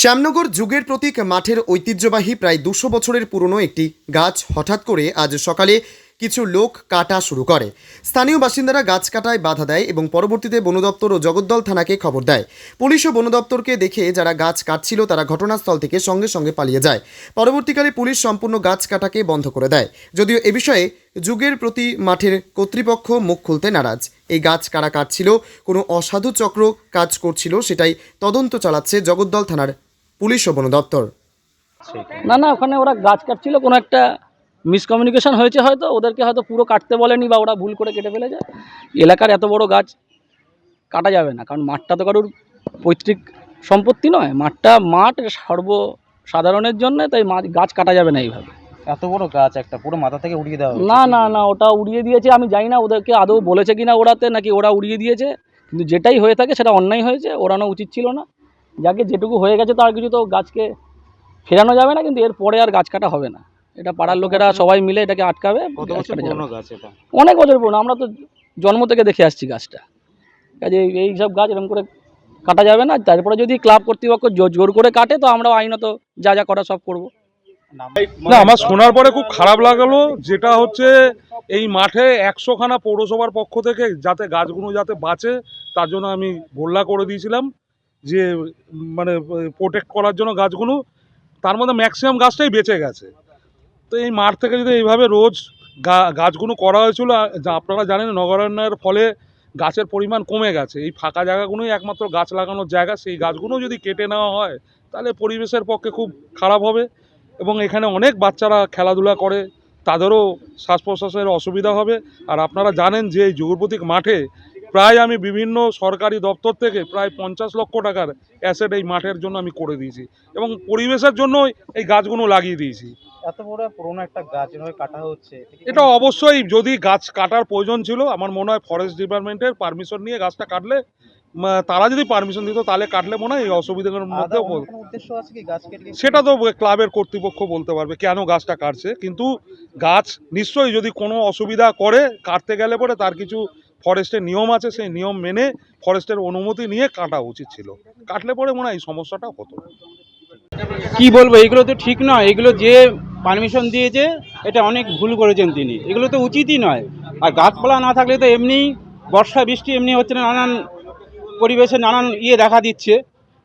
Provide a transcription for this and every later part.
শ্যামনগর যুগের প্রতীক মাঠের ঐতিহ্যবাহী প্রায় দুশো বছরের পুরনো একটি গাছ হঠাৎ করে আজ সকালে কিছু লোক কাটা শুরু করে। স্থানীয় বাসিন্দারা গাছ কাটায় বাধা দেয় এবং পরবর্তীতে বন দপ্তর ও জগদ্দল থানাকে খবর দেয়। পুলিশ ও বন দপ্তরকে দেখে যারা গাছ কাটছিল তারা ঘটনাস্থল থেকে সঙ্গে সঙ্গে পালিয়ে যায়। পরবর্তীকালে পুলিশ সম্পূর্ণ গাছ কাটাকে বন্ধ করে দেয়। যদিও এ বিষয়ে যুগের প্রতি মাঠের কর্তৃপক্ষ মুখ খুলতে নারাজ। এই গাছ কারা কাটছিল, কোনো অসাধু চক্র কাজ করছিল, সেটাই তদন্ত চালাচ্ছে জগদ্দল থানার পুলিশ ও বন দপ্তর। না না ওখানে ওরা গাছ কাটছিল কোনো একটা মিসকমিউনিকেশন হয়েছে হয়তো ওদেরকে হয়তো পুরো কাটতে বলেনি বা ওরা ভুল করে কেটে ফেলেছে। এলাকার এত বড় গাছ কাটা যাবে না কারণ মাঠটা তো কারোর পৈতৃক সম্পত্তি নয়। মাঠটা মাঠ সর্বসাধারণের জন্য তাই গাছ কাটা যাবে না এইভাবে। এত বড় গাছ একটা পুরো মাথা থেকে উড়িয়ে দেওয়া। না না না ওটা উড়িয়ে দিয়েছে আমি জানি না ওদেরকে আদৌ বলেছে কিনা ওড়াতে নাকি ওরা উড়িয়ে দিয়েছে কিন্তু যেটাই হয়ে থাকে সেটা অন্যায় হয়েছে ওড়ানো উচিত ছিল না। যাকে যেটুকু হয়ে গেছে তার কিছু তো গাছকে ফেরানো যাবে না কিন্তু এরপরে আর গাছ কাটা হবে না। এটা পাড়ার লোকেরা সবাই মিলে এটাকে আটকাবে অনেক বছর পুরনো আমরা তো জন্ম থেকে দেখে আসছি গাছটা। কাজে এই- এই সব গাছ এরকম করে কাটা যাবে না তারপরে যদি ক্লাব কর্তৃপক্ষ জোর করে কাটে তো আমরাও আইনত যা যা করা সব করব। না আমার শোনার পরে খুব খারাপ লাগল যেটা হচ্ছে এই মাঠে একশোখানা পৌরসভার পক্ষ থেকে যাতে গাছগুলো যাতে বাঁচে তার জন্য আমি গোল্লা করে দিয়েছিলাম। যে মানে প্রোটেক্ট করার জন্য গাছগুলো, তার মধ্যে ম্যাক্সিমাম গাছটাই বেঁচে গেছে। তো এই মাঠ থেকে যদি এইভাবে রোজ গাছগুলো করা হয়েছিল আপনারা জানেন নগরায়নের ফলে গাছের পরিমাণ কমে গেছে। এই ফাঁকা জায়গাগুলোই একমাত্র গাছ লাগানোর জায়গা। সেই গাছগুলো যদি কেটে নেওয়া হয়, তাহলে পরিবেশের পক্ষে খুব খারাপ হবে এবং এখানে অনেক বাচ্চারা খেলাধুলা করে, তাদেরও শ্বাস প্রশ্বাসের অসুবিধা হবে। আর আপনারা জানেন যে এই যুগপ্রতীক মাঠে প্রায় আমি বিভিন্ন সরকারি দপ্তর থেকে প্রায় পঞ্চাশ লক্ষ টাকার অ্যাসেট এই মাঠের জন্য আমি করে দিয়েছি এবং পরিবেশের জন্য এই গাছগুলো লাগিয়ে দিয়েছি। এত বড় পুরনো একটা গাছ কাটা হচ্ছে এটা অবশ্যই যদি গাছ কাটার প্রয়োজন ছিল আমার মনে হয় ফরেস্ট ডিপার্টমেন্টের পারমিশন নিয়ে গাছটা কাটলে তারা যদি পারমিশন দিত তাহলে কাটলে মনে হয় এই অসুবিধার মধ্যেও কেটে সেটা তো ক্লাবের কর্তৃপক্ষ বলতে পারবে কেন গাছটা কাটছে কিন্তু গাছ নিশ্চয়ই যদি কোনো অসুবিধা করে কাটতে গেলে পরে তার কিছু ফরেস্টের নিয়ম আছে সেই নিয়ম মেনে ফরেস্টের অনুমতি নিয়ে কাটা উচিত ছিল। কাটলে পরে মনে হয় এই সমস্যাটা হতো। কি বলব এগুলো তো ঠিক নয়। এগুলো যে পারমিশন দিয়েছে এটা অনেক ভুল করেছেন তিনি। এগুলো তো উচিতই নয়। আর গাছপালা না থাকলে তো এমনি বর্ষা বৃষ্টি এমনি হচ্ছে না, নানান পরিবেশে নানান ইয়ে দেখা দিচ্ছে।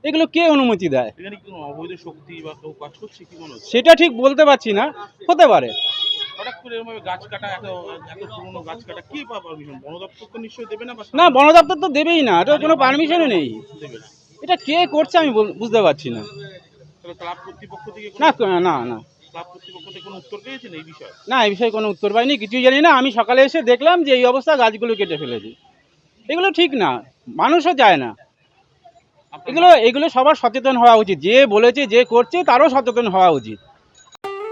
এগুলো কে অনুমতি দেয়? এখানে কি কোনো অবৈধ শক্তি বা কেউ কাজ করছে কি হচ্ছে? সেটা ঠিক বলতে পারছি না। হতে পারে। হঠাৎ করে এরকম গাছ কাটা এত এত পুরনো গাছ কাটা কে পারমিশন বন দপ্তর তো নিশ্চয়ই দেবে না না বন দপ্তর তো দেবেই না এটা কোনো পারমিশনও নেই। এটা কে করছে আমি বুঝতে পারছি না। ক্লাব কর্তৃপক্ষ থেকে না না না না। এই বিষয়ে? কোনো উত্তর পাইনি কিছুই জানি না। আমি সকালে এসে দেখলাম যে এই অবস্থা গাছগুলো কেটে ফেলেছে। এগুলো ঠিক না মানুষও যায় না। এগুলো এগুলো সবার সচেতন হওয়া উচিত। যে বলেছে যে করছে তারও সচেতন হওয়া উচিত।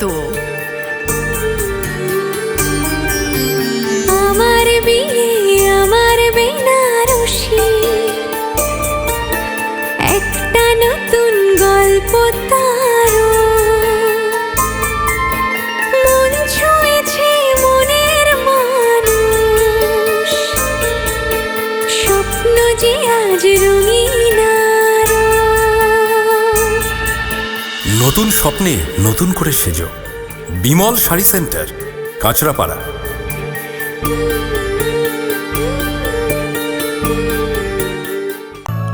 তো আমার বিয়ে, আমার বেনারসি। একটা নতুন গল্প তার মন ছুঁয়েছে মনের মানুষ। স্বপ্ন যে আজ রঙিন নতুন স্বপ্নে নতুন করে সেজো। বিমল শাড়ি সেন্টার কাঁচরাপাড়া।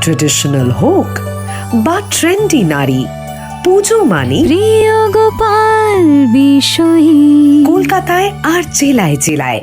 ট্রেডিশনাল হোক বা ট্রেন্ডি নারী পুজো মানে প্রিয় গোপাল বিষয়ী। কলকাতায় আর জেলায় জেলায়।